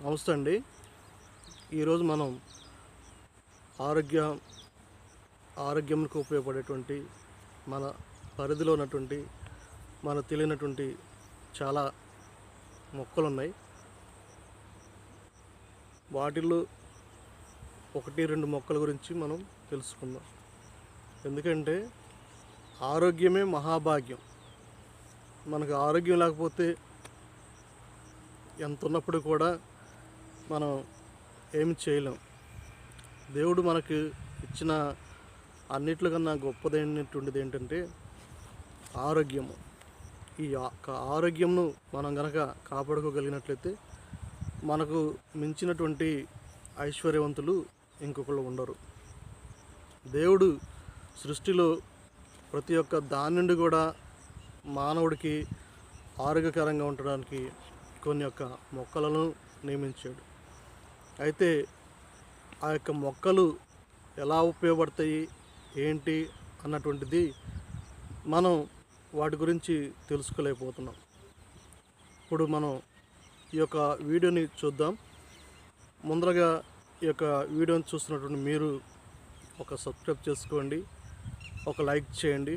నమస్తే అండి. ఈరోజు మనం ఆరోగ్య ఆరోగ్యంకు ఉపయోగపడేటువంటి మన పరిధిలో ఉన్నటువంటి మన తెలియనటువంటి చాలా మొక్కలు ఉన్నాయి వాటిల్లో ఒకటి రెండు మొక్కల గురించి మనం తెలుసుకుందాం. ఎందుకంటే ఆరోగ్యమే మహాభాగ్యం. మనకు ఆరోగ్యం లేకపోతే ఎంత ఉన్నప్పుడు కూడా మనం ఏమి చేయలేం. దేవుడు మనకు ఇచ్చిన అన్నిట్లో కన్నా గొప్పదైనటువంటిది ఏంటంటే ఆరోగ్యము. ఈ ఆరోగ్యంను మనం గనక కాపాడుకోగలిగినట్లయితే మనకు మించినటువంటి ఐశ్వర్యవంతులు ఇంకొకళ్ళు ఉండరు. దేవుడు సృష్టిలో ప్రతి ఒక్క దాని నుండి కూడా మానవుడికి ఆరోగ్యకరంగా ఉండడానికి కొన్ని యొక్క మొక్కలను నియమించాడు. అయితే ఆ యొక్క మొక్కలు ఎలా ఉపయోగపడతాయి ఏంటి అన్నటువంటిది మనం వాటి గురించి తెలుసుకోలేకపోతున్నాం. ఇప్పుడు మనం ఈ యొక్క వీడియోని చూద్దాం. ముందరగా ఈ యొక్క వీడియోని చూస్తున్నటువంటి మీరు ఒక సబ్స్క్రైబ్ చేసుకోండి ఒక లైక్ చేయండి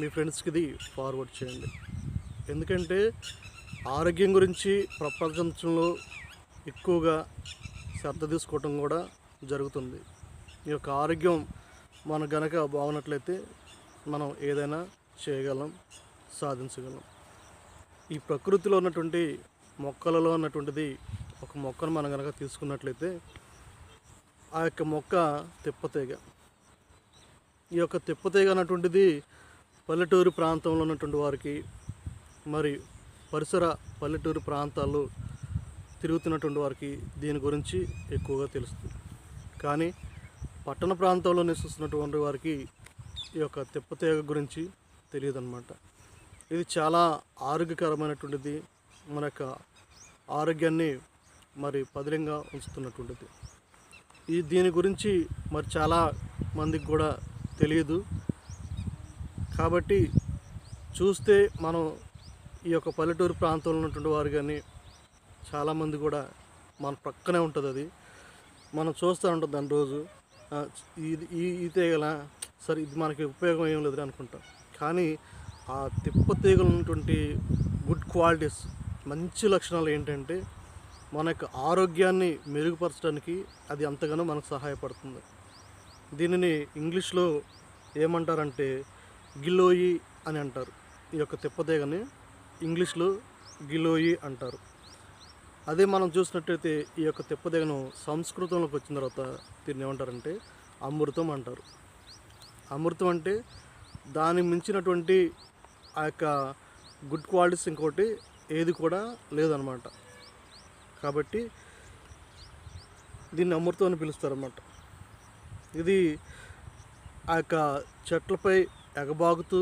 మీ ఫ్రెండ్స్కి ఇది ఫార్వర్డ్ చేయండి. ఎందుకంటే ఆరోగ్యం గురించి ప్రపంచంలో ఎక్కువగా శ్రద్ధ తీసుకోవటం కూడా జరుగుతుంది. ఈ యొక్క ఆరోగ్యం మన గనక బాగున్నట్లయితే మనం ఏదైనా చేయగలం సాధించగలం. ఈ ప్రకృతిలో ఉన్నటువంటి మొక్కలలో ఉన్నటువంటిది ఒక మొక్కను మనం కనుక తీసుకున్నట్లయితే ఆ యొక్క మొక్క తిప్పతీగ. ఈ యొక్క తిప్పతీగ అన్నటువంటిది పల్లెటూరు ప్రాంతంలో ఉన్నటువంటి వారికి మరి పరిసర పల్లెటూరు ప్రాంతాల్లో తిరుగుతున్నటువంటి వారికి దీని గురించి ఎక్కువగా తెలుస్తుంది. కానీ పట్టణ ప్రాంతంలో నివసిస్తున్నటువంటి వారికి ఈ యొక్క తిప్పతీగ గురించి తెలియదన్నమాట. ఇది చాలా ఆరోగ్యకరమైనటువంటిది మన యొక్క ఆరోగ్యాన్ని మరి పదిలంగా ఉంచుతున్నటువంటిది. ఈ దీని గురించి మరి చాలా మందికి కూడా తెలియదు. కాబట్టి చూస్తే మనం ఈ యొక్క పల్లెటూరు ప్రాంతంలో ఉన్నటువంటి వారు కానీ చాలామంది కూడా మన ప్రక్కనే ఉంటుంది అది. మనం చూస్తూ ఉంటాం దాని రోజు. ఇది ఈ ఈ తీగల సరే ఇది మనకి ఉపయోగం ఏం లేదు అనుకుంటాం. కానీ ఆ తిప్ప తీగలు ఉన్నటువంటి గుడ్ క్వాలిటీస్ మంచి లక్షణాలు ఏంటంటే మన యొక్క ఆరోగ్యాన్ని మెరుగుపరచడానికి అది అంతగానో మనకు సహాయపడుతుంది. దీనిని ఇంగ్లీష్లో ఏమంటారంటే గిలోయి అని అంటారు. ఈ యొక్క తిప్పతీగని ఇంగ్లీష్లో గిలోయి అంటారు. అదే మనం చూసినట్టయితే ఈ యొక్క తెప్పదగను సంస్కృతంలోకి వచ్చిన తర్వాత దీన్ని ఏమంటారంటే అమృతం అంటారు. అమృతం అంటే దాన్ని మించినటువంటి ఆ యొక్క గుడ్ క్వాలిటీస్ ఇంకోటి ఏది కూడా లేదనమాట. కాబట్టి దీన్ని అమృతం అని పిలుస్తారన్నమాట. ఇది ఆ యొక్క చెట్లపై ఎగబాగుతూ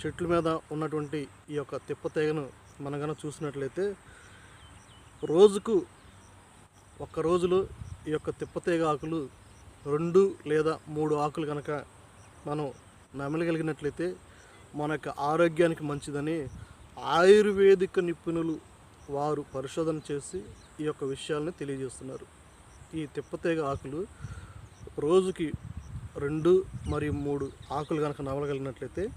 చెట్ల మీద ఉన్నటువంటి ఈ యొక్క తిప్పతీగను మనం కనుక చూసినట్లయితే రోజుకు ఒక్క రోజులో ఈ యొక్క తిప్పతీగ ఆకులు రెండు లేదా మూడు ఆకులు కనుక మనం నమలగలిగినట్లయితే మన యొక్క ఆరోగ్యానికి మంచిదని ఆయుర్వేదిక నిపుణులు వారు పరిశోధన చేసి ఈ యొక్క విషయాలను తెలియజేస్తున్నారు. ఈ తిప్పతీగ ఆకులు రోజుకి రెండు మరియు మూడు ఆకులు కనుక నమలగలిగినట్లయితే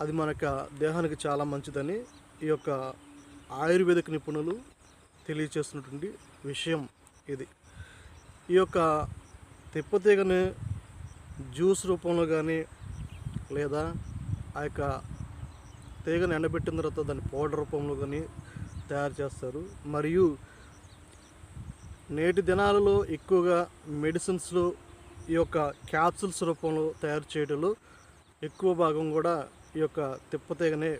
అది మన యొక్క దేహానికి చాలా మంచిదని ఈ యొక్క ఆయుర్వేదిక నిపుణులు తెలియచేస్తున్నటువంటి విషయం ఇది. ఈ యొక్క తిప్పతీగని జ్యూస్ రూపంలో కానీ లేదా ఆ యొక్క తీగను ఎండబెట్టిన తర్వాత దాన్ని పౌడర్ రూపంలో కానీ తయారు చేస్తారు. మరియు నేటి దినాలలో ఎక్కువగా మెడిసిన్స్లో ఈ యొక్క క్యాప్సుల్స్ రూపంలో తయారు చేయడంలో ఎక్కువ భాగం కూడా ఈ యొక్క తిప్పతీగనే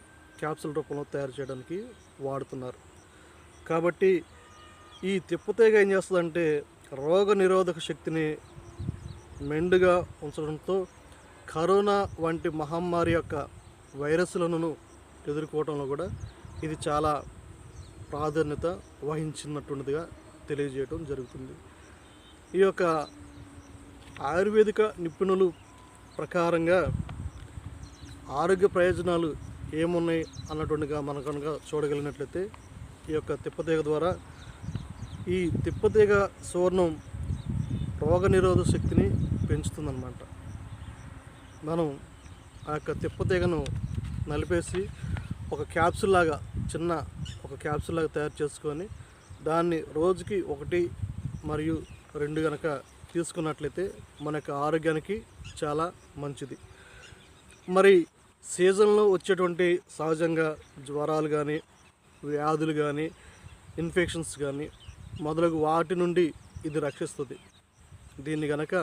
క్యాప్సుల్ రూపంలో తయారు చేయడానికి వాడుతున్నారు. కాబట్టి ఈ తిప్పతీగ ఏం చేస్తుందంటే రోగ నిరోధక శక్తిని మెండుగా ఉంచడంతో కరోనా వంటి మహమ్మారి యొక్క వైరస్లను ఎదుర్కోవడంలో కూడా ఇది చాలా ప్రాధాన్యత వహించినటువంటిదిగా తెలియజేయడం జరుగుతుంది. ఈ యొక్క ఆయుర్వేదిక నిపుణులు ప్రకారంగా ఆరోగ్య ప్రయోజనాలు ఏమున్నాయి అన్నటువంటిగా మనం కనుక చూడగలిగినట్లయితే ఈ యొక్క తిప్పతీగ ద్వారా ఈ తిప్పతీగ సువర్ణం రోగనిరోధక శక్తిని పెంచుతుందన్నమాట. మనం ఆ యొక్క తిప్పతీగను నలిపేసి ఒక క్యాప్సుల్ లాగా చిన్న ఒక క్యాప్సుల్ లాగా తయారు చేసుకొని దాన్ని రోజుకి ఒకటి మరియు రెండు గనక తీసుకున్నట్లయితే మన యొక్క ఆరోగ్యానికి చాలా మంచిది. మరి సీజన్లో వచ్చేటువంటి సహజంగా జ్వరాలు కానీ వ్యాధులు కానీ ఇన్ఫెక్షన్స్ కానీ మొదలగు వాటి నుండి ఇది రక్షిస్తుంది. దీన్ని గనక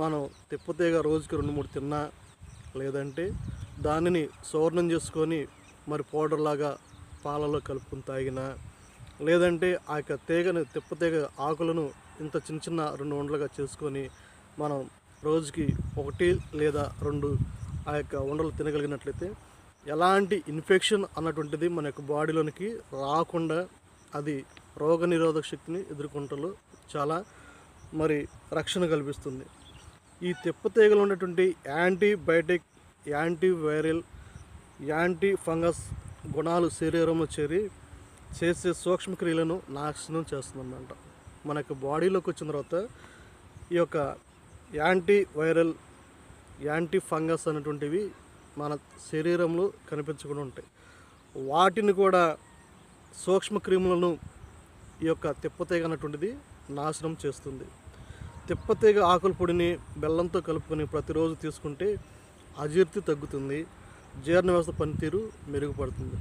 మనం తిప్పతీగ రోజుకి రెండు మూడు తిన్నా లేదంటే దానిని సవర్ణం చేసుకొని మరి పౌడర్ లాగా పాలలో కలుపుకుని తాగినా లేదంటే ఆ యొక్క తీగను తిప్పతీగ ఆకులను ఇంత చిన్న చిన్న రెండు ఉండలుగా చేసుకొని మనం రోజుకి ఒకటి లేదా రెండు ఆ యొక్క ఉండలు తినగలిగినట్లయితే ఎలాంటి ఇన్ఫెక్షన్ అన్నటువంటిది మన యొక్క బాడీలోనికి రాకుండా అది రోగ నిరోధక శక్తిని ఎదుర్కొంటలో చాలా మరి రక్షణ కల్పిస్తుంది. ఈ తెప్పతీగలు ఉన్నటువంటి antibiotic anti viral anti fungus గుణాలు శరీరంలో చేరి చేసే సూక్ష్మక్రియలను నాశనం చేస్తుందన్నమాట. మన యొక్క బాడీలోకి వచ్చిన తర్వాత ఈ యొక్క యాంటీ వైరల్ యాంటీ ఫంగస్ అనేటువంటివి మన శరీరంలో కనిపించకుండా ఉంటాయి. వాటిని కూడా సూక్ష్మక్రిములను ఈ యొక్క తిప్పతీగ అన్నటువంటిది నాశనం చేస్తుంది. తిప్పతీగ ఆకుల పొడిని బెల్లంతో కలుపుకొని ప్రతిరోజు తీసుకుంటే అజీర్తి తగ్గుతుంది. జీర్ణ వ్యవస్థ పనితీరు మెరుగుపడుతుంది.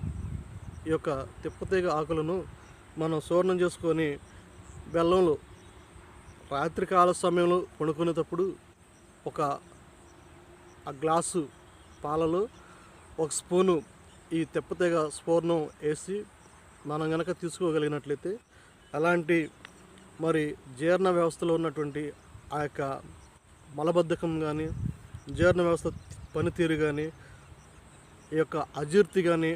ఈ యొక్క తిప్పతీగ ఆకులను మనం సూర్ణం చేసుకొని బెల్లంలో రాత్రికాల సమయంలో పడుకునేటప్పుడు ఒక ఆ గ్లాసు పాలలో ఒక స్పూను ఈ తెప్పతీగ స్ఫూర్ణం వేసి మనం కనుక తీసుకోగలిగినట్లయితే అలాంటి మరి జీర్ణ వ్యవస్థలో ఉన్నటువంటి ఆ యొక్క మలబద్ధకం కానీ జీర్ణ వ్యవస్థ పనితీరు కానీ ఈ యొక్క అజీర్తి కానీ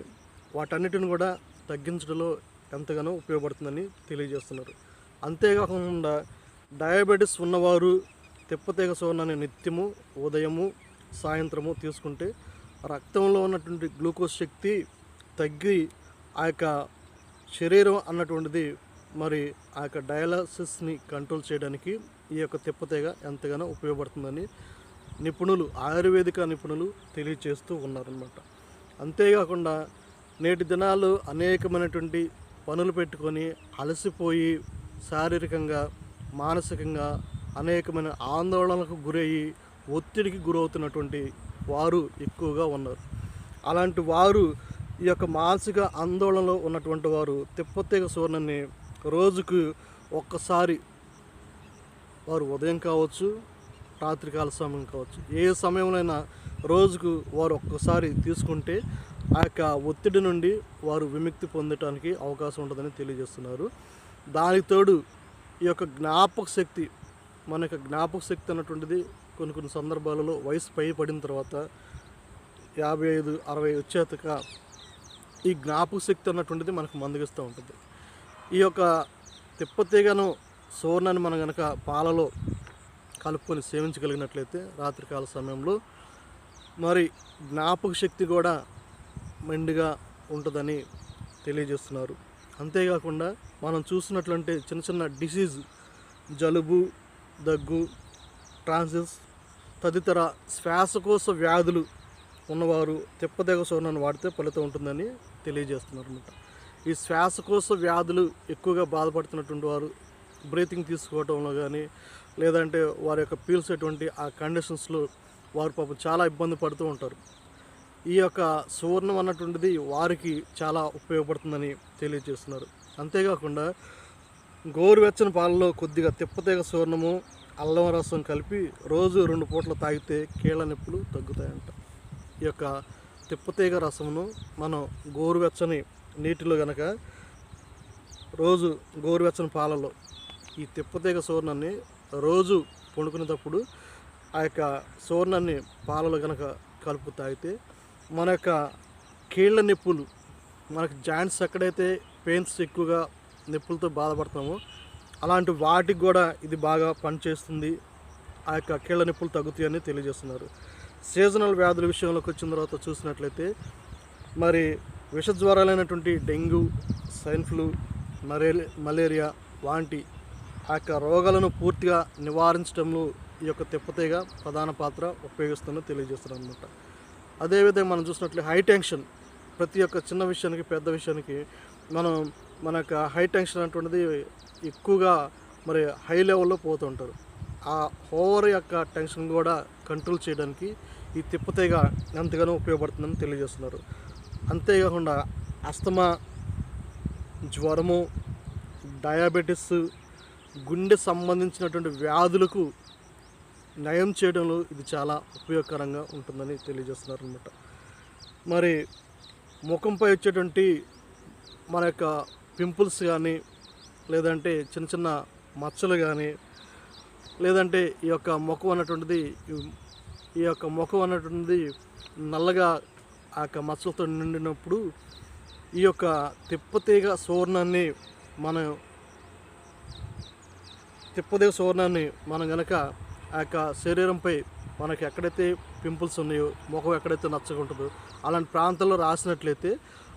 వాటన్నిటిని కూడా తగ్గించడంలో ఎంతగానో ఉపయోగపడుతుందని తెలియజేస్తున్నారు. అంతేకాకుండా డయాబెటీస్ ఉన్నవారు తిప్పతీగ సోనాన్ని నిత్యము ఉదయము సాయంత్రము తీసుకుంటే రక్తంలో ఉన్నటువంటి గ్లూకోజ్ శక్తి తగ్గి ఆ యొక్క శరీరం అన్నటువంటిది మరి ఆ యొక్క డయాలసిస్ని కంట్రోల్ చేయడానికి ఈ యొక్క తిప్పతీగ ఎంతగానో ఉపయోగపడుతుందని నిపుణులు ఆయుర్వేదిక నిపుణులు తెలియజేస్తూ ఉన్నారనమాట అంతేకాకుండా నేటి దినాలు అనేకమైనటువంటి పనులు పెట్టుకొని అలసిపోయి శారీరకంగా మానసికంగా అనేకమైన ఆందోళనలకు గురయ్యి ఒత్తిడికి గురవుతున్నటువంటి వారు ఎక్కువగా ఉన్నారు. అలాంటి వారు ఈ యొక్క మానసిక ఆందోళనలో ఉన్నటువంటి వారు తిప్పతీగ సువర్ణని రోజుకు ఒక్కసారి వారు ఉదయం కావచ్చు రాత్రికాల సమయం కావచ్చు ఏ సమయంలోనైనా రోజుకు వారు ఒక్కసారి తీసుకుంటే ఆ యొక్క ఒత్తిడి నుండి వారు విముక్తి పొందటానికి అవకాశం ఉంటుందని తెలియజేస్తున్నారు. దానికి తోడు ఈ యొక్క జ్ఞాపక శక్తి మన యొక్క జ్ఞాపక శక్తి అన్నటువంటిది కొన్ని కొన్ని సందర్భాలలో వయసు పై పడిన తర్వాత యాభై ఐదు అరవై వచ్చేతక ఈ జ్ఞాపక శక్తి అన్నటువంటిది మనకు మందగిస్తూ ఉంటుంది. ఈ యొక్క తిప్పతీగను సువర్ణాన్ని మనం కనుక పాలలో కలుపుకొని సేవించగలిగినట్లయితే రాత్రికాల సమయంలో మరి జ్ఞాపక శక్తి కూడా మెండుగా ఉంటుందని తెలియజేస్తున్నారు. అంతేకాకుండా మనం చూసినట్లంటే చిన్న చిన్న డిసీజ్ జలుబు దగ్గు ట్రాన్సిస్ తదితర శ్వాసకోశ వ్యాధులు ఉన్నవారు తిప్పదగ సోనాన్ని వాడితే ఫలితం ఉంటుందని తెలియజేస్తున్నారు అనమాట ఈ శ్వాసకోశ వ్యాధులు ఎక్కువగా బాధపడుతున్నటువంటి వారు బ్రీతింగ్ తీసుకోవడంలో కానీ లేదంటే వారి యొక్క పీల్చేటువంటి ఆ కండిషన్స్లో వారు పాపం చాలా ఇబ్బంది పడుతూ ఉంటారు. ఈ యొక్క సువర్ణం అన్నటువంటిది వారికి చాలా ఉపయోగపడుతుందని తెలియజేస్తున్నారు. అంతేకాకుండా గోరువెచ్చని పాలలో కొద్దిగా తిప్పతీగ సువర్ణము అల్లం రసం కలిపి రోజు రెండు పూటలు తాగితే కీళ్ళ నొప్పులు తగ్గుతాయంట. ఈ యొక్క తిప్పతీగ రసమును మనం గోరువెచ్చని నీటిలో గనక రోజు గోరువెచ్చని పాలలో ఈ తిప్పతీగ సువర్ణాన్ని రోజు పండుకునేటప్పుడు ఆ యొక్క సువర్ణాన్ని పాలలో కనుక కలుపు తాగితే మన యొక్క కీళ్ళ నొప్పులు మనకు జాయింట్స్ ఎక్కడైతే పెయిన్స్ ఎక్కువగా నొప్పులతో బాధపడతామో అలాంటి వాటికి కూడా ఇది బాగా పనిచేస్తుంది. ఆ యొక్క కీళ్ళ నొప్పులు తగ్గుతాయని తెలియజేస్తున్నారు. సీజనల్ వ్యాధుల విషయంలోకి వచ్చిన తర్వాత చూసినట్లయితే మరి విష జ్వరాలైనటువంటి డెంగ్యూ స్వైన్ ఫ్లూ మరే మలేరియా వాంటి ఆ యొక్క రోగాలను పూర్తిగా నివారించడంలో ఈ యొక్క తిప్పతీగ ప్రధాన పాత్ర ఉపయోగిస్తుందని తెలియజేస్తున్నారు అనమాట అదేవిధంగా మనం చూసినట్లయితే హై టెన్షన్ ప్రతి ఒక్క చిన్న విషయానికి పెద్ద విషయానికి మనం మనకు హై టెన్షన్ అటువంటిది ఎక్కువగా మరి హై లెవెల్లో పోతుంటారు. ఆ ఓవర్ యొక్క టెన్షన్ కూడా కంట్రోల్ చేయడానికి ఈ తిప్పతీగ ఎంతగానో ఉపయోగపడుతుందని తెలియజేస్తున్నారు. అంతేకాకుండా అస్తమా జ్వరము డయాబెటిస్ గుండె సంబంధించినటువంటి వ్యాధులకు నయం చేయడంలో ఇది చాలా ఉపయోగకరంగా ఉంటుందని తెలియజేస్తున్నారు అనమాట మరి ముఖంపై వచ్చేటువంటి మన యొక్క పింపుల్స్ కానీ లేదంటే చిన్న చిన్న మచ్చలు కానీ లేదంటే ఈ యొక్క ముఖం అన్నటువంటిది ఈ- యొక్క ముఖం అన్నటువంటిది నల్లగా ఆ యొక్క మచ్చలతో నిండినప్పుడు ఈ యొక్క తిప్పతీగ సువర్ణాన్ని మనం తిప్పతీగ సువర్ణాన్ని మనం గనక ఆ యొక్క శరీరంపై మనకి ఎక్కడైతే పింపుల్స్ ఉన్నాయో ముఖం ఎక్కడైతే నచ్చకుంటుందో ఉంటుందో అలాంటి ప్రాంతంలో రాసినట్లయితే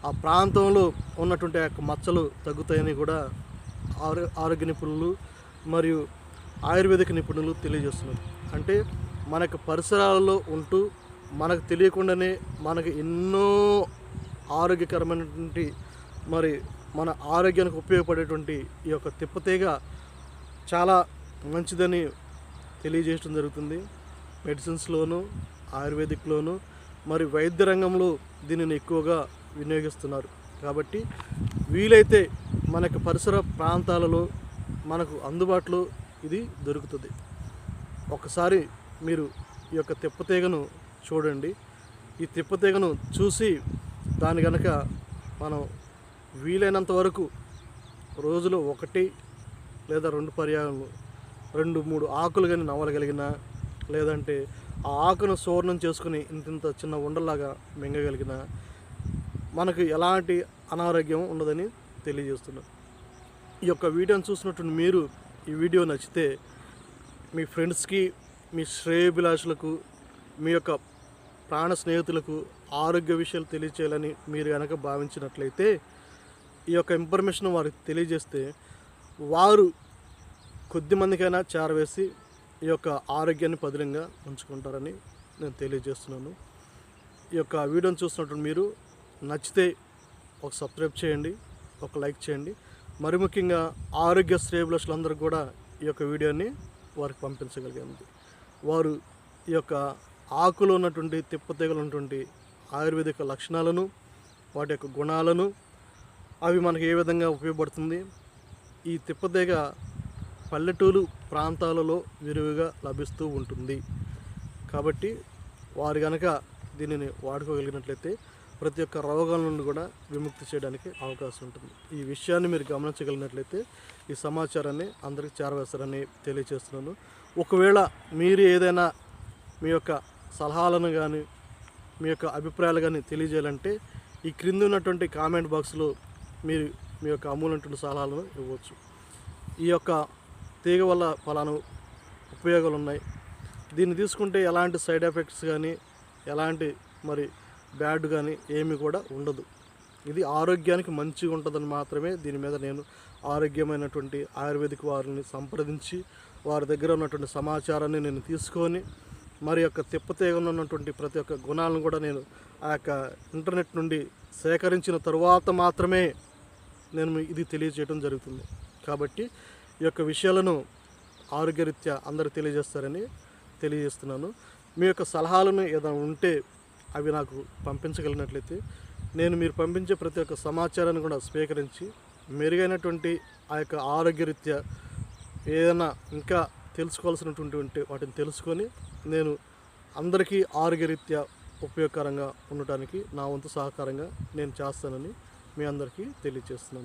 ఆ ప్రాంతంలో ఉన్నటువంటి ఆ యొక్క మచ్చలు తగ్గుతాయని కూడా ఆరోగ్య నిపుణులు మరియు ఆయుర్వేదిక నిపుణులు తెలియజేస్తున్నారు. అంటే మనకు పరిసరాలలో ఉంటూ మనకు తెలియకుండానే మనకు ఎన్నో ఆరోగ్యకరమైనటువంటి మరి మన ఆరోగ్యానికి ఉపయోగపడేటువంటి ఈ యొక్క తిప్పతీగ చాలా మంచిదని తెలియజేయడం జరుగుతుంది. మెడిసిన్స్లోను ఆయుర్వేదిక్లోను మరి వైద్య రంగంలో దీనిని ఎక్కువగా వినియోగిస్తున్నారు. కాబట్టి వీలైతే మనకు పరిసర ప్రాంతాలలో మనకు అందుబాటులో ఇది దొరుకుతుంది. ఒకసారి మీరు ఈ యొక్క తిప్పతీగను చూడండి. ఈ తెప్పతీగను చూసి దాని కనుక మనం వీలైనంత వరకు రోజులో ఒకటి లేదా రెండు పర్యాయాలు రెండు మూడు ఆకులు కానీ నవ్వగలిగిన లేదంటే ఆ ఆకును సూర్ణం చేసుకుని ఇంత ఇంత చిన్న ఉండలాగా మింగగలిగిన మనకు ఎలాంటి అనారోగ్యం ఉండదని తెలియజేస్తున్నాను ఈ యొక్క వీడియోని చూసినటువంటి మీరు ఈ వీడియో నచ్చితే మీ ఫ్రెండ్స్కి మీ శ్రేయభిలాషులకు మీ యొక్క ప్రాణ స్నేహితులకు ఆరోగ్య విషయాలు తెలియచేయాలని మీరు కనుక భావించినట్లయితే ఈ యొక్క ఇన్ఫర్మేషన్ వారికి తెలియజేస్తే వారు కొద్ది మందికైనా చేరవేసి ఈ యొక్క ఆరోగ్యాన్ని పదిలంగా ఉంచుకుంటారని నేను తెలియజేస్తున్నాను. ఈ యొక్క వీడియోని చూసినటువంటి మీరు నచ్చితే ఒక సబ్స్క్రైబ్ చేయండి ఒక లైక్ చేయండి. మరి ముఖ్యంగా ఆరోగ్య శ్రేయభిలాషులందరూ కూడా ఈ యొక్క వీడియోని వారికి పంపించగలిగింది వారు ఈ యొక్క ఆకులో ఉన్నటువంటి తిప్పతీగలు ఉన్నటువంటి ఆయుర్వేదిక లక్షణాలను వాటి యొక్క గుణాలను అవి మనకి ఏ విధంగా ఉపయోగపడుతుంది ఈ తిప్పతీగ పల్లెటూరు ప్రాంతాలలో విరివిగా లభిస్తూ ఉంటుంది. కాబట్టి వారు కనుక దీనిని వాడుకోగలిగినట్లయితే ప్రతి ఒక్క రోగాల నుండి కూడా విముక్తి చేయడానికి అవకాశం ఉంటుంది. ఈ విషయాన్ని మీరు గమనించగలిగినట్లయితే ఈ సమాచారాన్ని అందరికీ చేరవేస్తారని తెలియజేస్తున్నాను. ఒకవేళ మీరు ఏదైనా మీ యొక్క సలహాలను కానీ మీ యొక్క అభిప్రాయాలు కానీ తెలియజేయాలంటే ఈ క్రింద ఉన్నటువంటి కామెంట్ బాక్స్లో మీరు మీ యొక్క అమూలైనటువంటి సలహాలను ఇవ్వచ్చు. ఈ యొక్క తీగ వల్ల ఫలానా ఉపయోగాలు ఉన్నాయి. దీన్ని తీసుకుంటే ఎలాంటి సైడ్ ఎఫెక్ట్స్ కానీ ఎలాంటి మరి బ్యాడ్ కానీ ఏమి కూడా ఉండదు. ఇది ఆరోగ్యానికి మంచిగా ఉంటుందని మాత్రమే దీని మీద నేను ఆరోగ్యమైనటువంటి ఆయుర్వేదిక్ వారిని సంప్రదించి వారి దగ్గర ఉన్నటువంటి సమాచారాన్ని నేను తీసుకొని మరి యొక్క తిప్పతీగన ఉన్నటువంటి ప్రతి ఒక్క గుణాలను కూడా నేను ఆ యొక్క ఇంటర్నెట్ నుండి సేకరించిన తరువాత మాత్రమే నేను ఇది తెలియజేయడం జరుగుతుంది. కాబట్టి ఈ యొక్క విషయాలను ఆరోగ్యరీత్యా అందరూ తెలియజేస్తారని తెలియజేస్తున్నాను. మీ యొక్క సలహాలను ఏదైనా ఉంటే అవి నాకు పంపించగలిగినట్లయితే నేను మీరు పంపించే ప్రతి ఒక్క సమాచారాన్ని కూడా స్వీకరించి మెరుగైనటువంటి ఆ యొక్క ఆరోగ్యరీత్యా ఏదైనా ఇంకా తెలుసుకోవాల్సినటువంటి వాటిని తెలుసుకొని నేను అందరికీ ఆరోగ్యరీత్యా ఉపయోగకరంగా ఉండటానికి నా వంతు సహకారంగా నేను చేస్తానని మీ అందరికీ తెలియజేస్తున్నాను.